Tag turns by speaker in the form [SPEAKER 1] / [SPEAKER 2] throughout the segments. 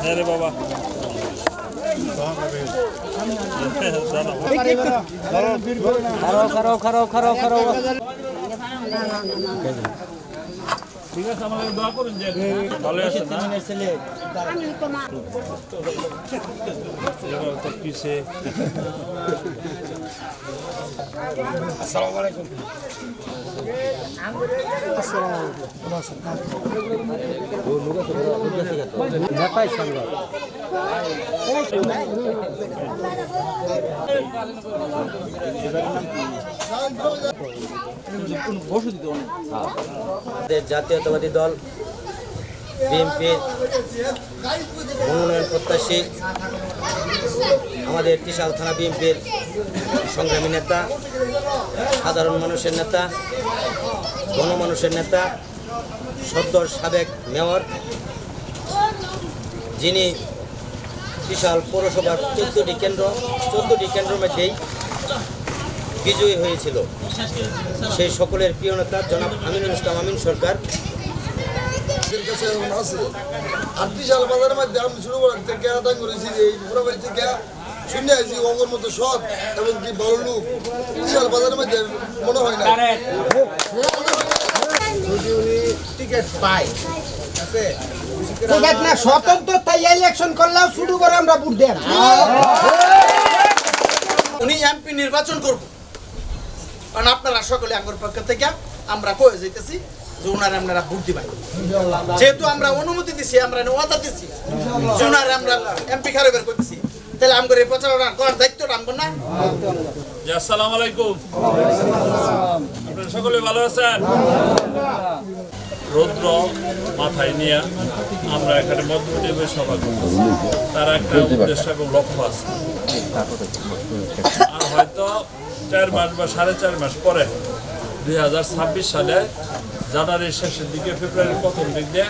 [SPEAKER 1] হ্যাঁ রে বাবা।
[SPEAKER 2] খারাপ খারাপ খারাপ
[SPEAKER 1] ঠিক আছে
[SPEAKER 3] জাতীয়তাবাদী দল বিএনপির মনোনয়ন প্রত্যাশী, আমাদের ত্রিশাল থানা বিএনপির সংগ্রামী নেতা, সাধারণ মানুষের নেতা, গণমানুষের নেতা সদ্যর সাবেক মেয়র যিনি বিশাল পৌরসভার চোদ্দটি কেন্দ্র চোদ্দটি কেন্দ্রের মধ্যেই বিজয়ী হয়েছিল। সেই সকলের প্রিয় নেতা জনাব আমিনুল ইসলাম আমিন সরকার।
[SPEAKER 4] আমাদের কাছে আর বিশাল বাজারের মধ্যে আমি শুরু করার থেকে আদায় করেছি যে এই মোটামুটি থেকে শুনে আছি অঙ্গর মতো সৎ এবং কি বড় লোক বিশাল বাজারের মধ্যে মনে হয় না
[SPEAKER 5] টিকিট
[SPEAKER 6] ঠিক না স্বতন্ত্র তাই ইলেকশন করলেও শুরু করে আমরা ভোট দেন
[SPEAKER 5] উনি এমপি নির্বাচন করব। কারণ আপনারা সকলে আঙ্গুর পক্ষ থেকে আমরা কয়ে যাইতেছি যে ওনারে আপনারা ভোট দিবেন। যেহেতু আমরা অনুমতি দিছি আমরা ওয়াদা দিছি। যে ওনারে আমরা এমপি খারে বের করতেছি। তাহলে আমগর এই প্রচারণা করার দায়িত্বটা আমগর না?
[SPEAKER 1] আসসালামু আলাইকুম। আপনারা সকলে ভালো আছেন? রৌদ্র মাথায় নিয়ে আমরা এখানে মধ্যপ্রদেশ সভা করতেছি তার একটা উদ্দেশ্য এবং লক্ষ্য আছে। আর হয়তো চার মাস বা সাড়ে চার মাস পরে দুই হাজার ছাব্বিশ সালে জানুয়ারির শেষের দিকে, ফেব্রুয়ারির প্রথম দিক দিয়ে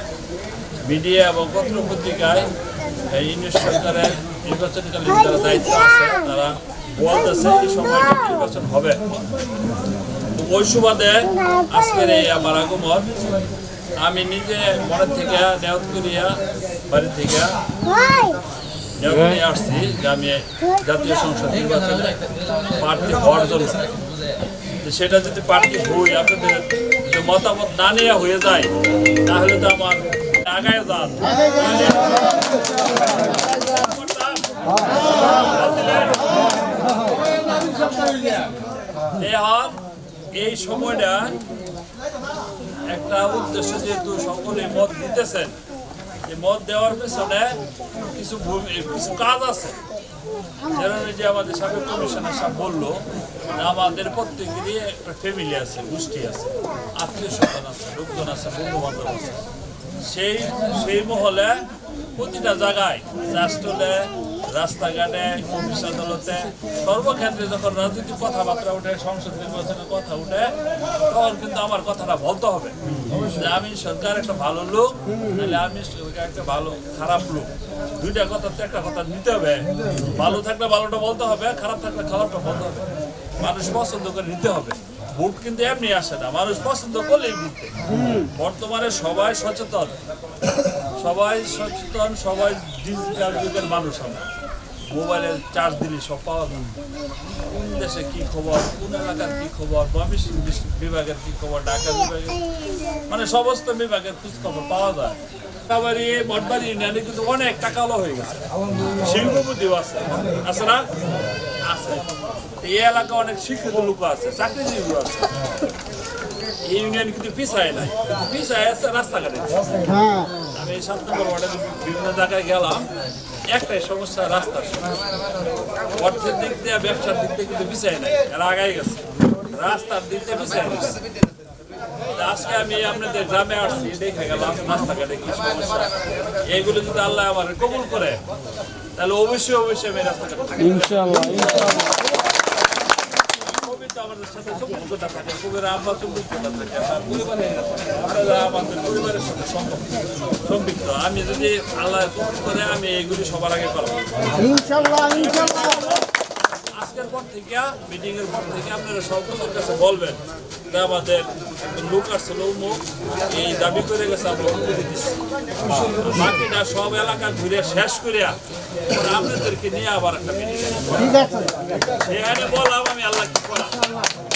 [SPEAKER 1] মিডিয়া এবং পত্র পত্রিকায় এই ইংলিশ সরকারের নির্বাচনকালীন যারা দায়িত্ব আছে, তারা বলতেছে এই সময়টা নির্বাচন হবে। ওই সুবাদে আজকের এই আমার আগমন আমি নিজে মনের থেকে নেওয়াত করিয়া বাড়ি থেকে নেওয়াত নিয়ে আসছি যে আমি জাতীয় সংসদ নির্বাচনে প্রার্থী হওয়ার জন্য। সেটা যদি প্রার্থী হই আপনাদের মতামত না নেওয়া হয়ে যায় তাহলে তো আমার আগায় যান। এই সময়টা একটা উদ্দেশ্য যেহেতু সকলে মত দিতেছেন যে মত দেওয়ার পেছনে কিছু কিছু কাজ আছে। যেমন যে আমাদের সাবেক কমিশনার সাহেব বলল আমাদের প্রত্যেকেরই একটা ফ্যামিলি আছে, গোষ্ঠী আছে, আত্মীয় স্বজন আছে, লোকজন আছে বন্ধু বান্ধব আছে। সেই সেই মহলে প্রতিটা জায়গায় রাষ্ট্রলে রাস্তাঘাটে, অফিস আদালতে সর্বক্ষেত্রে যখন রাজনৈতিক কথাবার্তা উঠে, সংসদ নির্বাচনের কথা উঠে, তখন কিন্তু আমার কথাটা বলতে হবে। যে আমি সরকার একটা ভালো লোক নাহলে আমি একটা ভালো, খারাপ লোক। দুইটা কথা তো একটা কথা নিতে হবে। ভালো থাকলে ভালোটা বলতে হবে, খারাপ থাকলে খারাপটা বলতে হবে। মানুষ পছন্দ করে নিতে হবে। ভোট কিন্তু এমনি আসে না। মানুষ পছন্দ করলেই ভোট বর্তমানে সবাই সচেতন। সবাই সচেতন, সবাই ডিজিটাল যুগের মানুষ আমরা। মোবাইলে চার্জ দিলে সব পাওয়া যায় কোন দেশে কি খবর কোন এলাকার কি খবর ময়মনসিংহ বিভাগের কি খবর ঢাকা বিভাগের? মানে সমস্ত বিভাগের খোঁজ খবর পাওয়া যায়। বাড়ি বটবাড়ি ইউনিয়নে কিন্তু অনেক হয়ে গেছে। শিল্পপতিও আছে। আছে না? আছে। এই এলাকা অনেক শিক্ষিত লোক আছে চাকরিজীবী আছে। এই ইউনিয়ন কিন্তু পিছায় নাই। কিন্তু পিছায় আছে রাস্তাঘাটে। আমি এই সাত নম্বর বিভিন্ন জায়গায় গেলাম। একটাই সমস্যা রাস্তার অর্থের দিক দিয়ে ব্যবসার দিক দিয়ে কিন্তু পিছায় নাই, এরা আগাই গেছে। রাস্তার দিক দিয়ে পিছায় গেছে আজকে আমি আপনাদের গ্রামে আসছি, দেখে গেলাম, রাস্তাঘাটে কি সমস্যা। এইগুলো যদি আল্লাহ আমার কবুল করে, তাহলে অবশ্যই অবশ্যই আমি রাস্তাঘাটে তো আমাদের সাথে সম্পর্কটা থাকে কবির আমরা সম্পর্কটা থাকে আর পরিবারে আমরা আমাদের পরিবারের সাথে সম্পর্ক সম্পৃক্ত আমি যদি আল্লাহ করে আমি এইগুলি সবার আগে করব
[SPEAKER 6] ইনশাল্লাহ ইনশাল্লাহ।
[SPEAKER 1] আজকের পর থেকে মিটিং এর পর থেকে আপনারা সকলের কাছে বলবেন যে আমাদের লোক উমুক এই দাবি করে গেছে আমরা অনুমতি দিচ্ছি বাকিটা সব এলাকা ঘুরে শেষ করে আপনাদেরকে নিয়ে আবার একটা মিটিং সেখানে বললাম আমি আল্লাহ Thank you.